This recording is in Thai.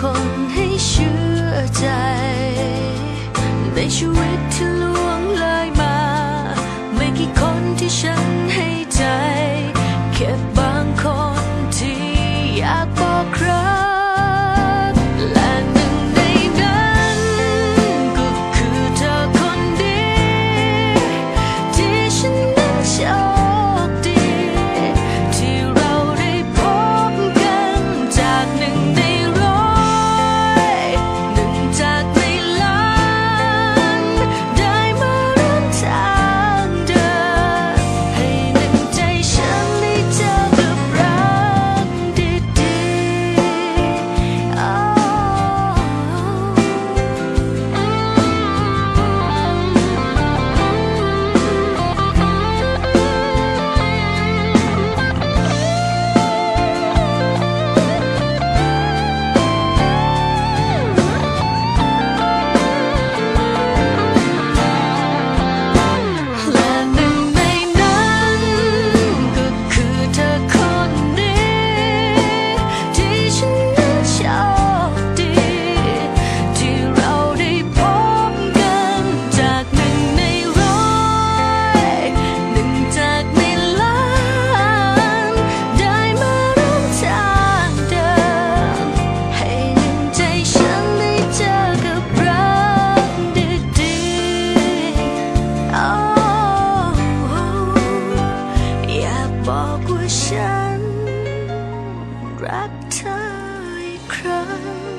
คนให้เชื่อใจ ในชีวิตที่ล่วงเลยมา ไม่กี่คนที่ฉัน บอกว่าฉันรักเธออีกครั้ง